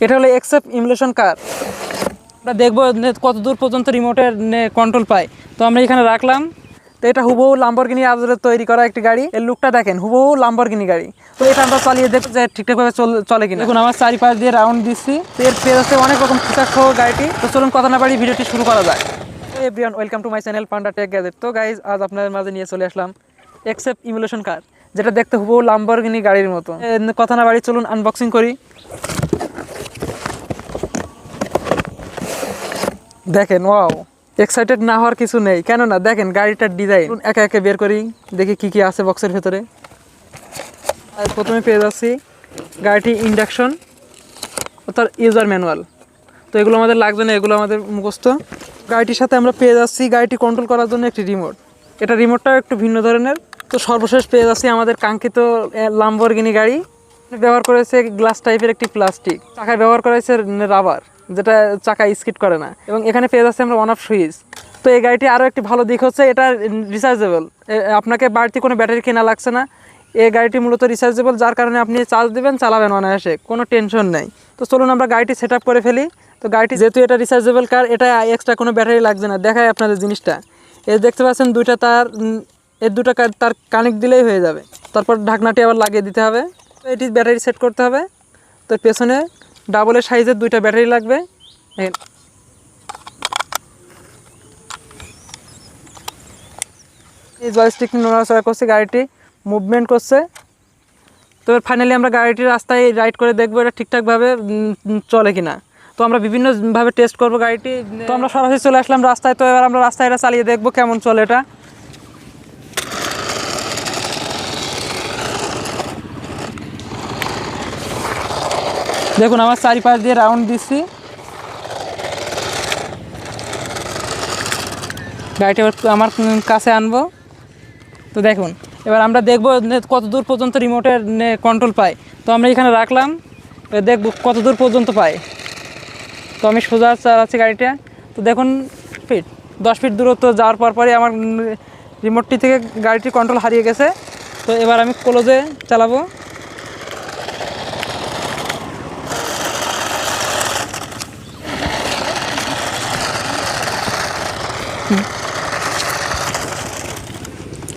এটা হলো এক্সেপ ইমুলেশন কার আমরা দেখব কত দূর পর্যন্ত রিমোটের কন্ট্রোল পায়। তো আমরা এখানে রাখলাম। তো এটা হুবহু লাম্বরগিনি আজরের তৈরি করা একটি গাড়ি। এর লুকটা দেখেন, হুবহু লাম্বরগিনি গাড়ি। তো এটা আমরা চালিয়ে দেখব যে ঠিকঠাকভাবে চল- কিনা। দেখুন, আমার চারিপাশ দিয়ে রাউন্ড দিচ্ছি। তো এর পেজ আছে অনেক রকম ফিচার সহ গাড়িটি। তো চলুন কথা না বাড়ি ভিডিওটি শুরু করা যায় everyone welcome to my channel Panda Tech Gadget তো গাইজ আজ আপনাদের মাঝে নিয়ে চলে আসলাম এক্সেপ ইমুলেশন কার যেটা দেখতে হুবহু লাম্বরগিনি গাড়ির মতো। কথা না বাড়ি চলুন আনবক্সিং করি। দেখেন ওয়াও এক্সাইটেড না হওয়ার কিছু নেই। কেননা, দেখেন গাড়িটার ডিজাইন একে একে বের করি, দেখি কি কি আছে বক্সের ভেতরে। আর প্রথমে পেয়ে যাচ্ছি গাড়িটি ইন্ডাকশন অর্থাৎ ইউজার ম্যানুয়াল তো এগুলো আমাদের লাগবে না, এগুলো আমাদের মুখস্থ। গাড়িটির সাথে আমরা পেয়ে যাচ্ছি গাড়িটি কন্ট্রোল করার জন্য একটি রিমোট এটা রিমোটটাও একটু ভিন্ন ধরনের। তো সর্বশেষ পেয়ে যাচ্ছি আমাদের কাঙ্ক্ষিত লাম্বরগিনি গাড়ি। ব্যবহার করেছে গ্লাস টাইপের একটি প্লাস্টিক চাকায় ব্যবহার করেছে রাবার যেটা চাকা স্কিট করে না। এবং এখানে পেয়ে যাচ্ছে আমরা ওয়ান অফ সুইচ। তো এই গাড়িটি আরও একটি ভালো দিক হচ্ছে, এটা রিচার্জেবল আপনাকে বাড়তি কোনো ব্যাটারি কেনা লাগছে না। এই গাড়িটি মূলত রিচার্জেবল যার কারণে আপনি চার্জ দেবেন, চালাবেন অনায়াসে, কোনো টেনশন নেই। তো চলুন আমরা গাড়িটি সেট করে ফেলি। তো গাড়িটি যেহেতু এটা রিচার্জেবল কার এটা এক্সট্রা কোনো ব্যাটারি লাগছে না। দেখায় আপনাদের জিনিসটা। এর দেখতে পাচ্ছেন দুইটা তার এর দুটো তার কানেক্ট দিলেই হয়ে যাবে। তারপর ঢাকনাটি আবার লাগিয়ে দিতে হবে। তো এটি ব্যাটারি সেট করতে হবে। তো পেছনে ডাবলের সাইজের দুইটা ব্যাটারি লাগবে। এই জয়স্টিক নড়াচড়া করছে, গাড়িটি মুভমেন্ট করছে। তো ফাইনালি আমরা গাড়িটি রাস্তায় রাইড করে দেখব এটা ঠিকঠাকভাবে চলে কিনা। তো আমরা বিভিন্নভাবে টেস্ট করব গাড়িটি। তো আমরা সরাসরি চলে আসলাম রাস্তায়, তো এবার আমরা রাস্তায় এটা চালিয়ে দেখব কেমন চলে এটা। দেখুন, আমার চারিপাশ দিয়ে রাউন্ড দিচ্ছি। গাড়িটা এবার আমার কাছে আনব। তো দেখুন, এবার আমরা দেখব কত দূর পর্যন্ত রিমোটের কন্ট্রোল পাই তো আমরা এখানে রাখলাম দেখব কত দূর পর্যন্ত পাই তো আমি সোজা চালাচ্ছি গাড়িটা। তো দেখুন ফিট দশ ফিট দূরত্ব যাওয়ার পর পরই আমার রিমোটটি থেকে গাড়িটির কন্ট্রোল হারিয়ে গেছে। তো এবার আমি ক্লোজে চালাবো।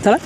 thôi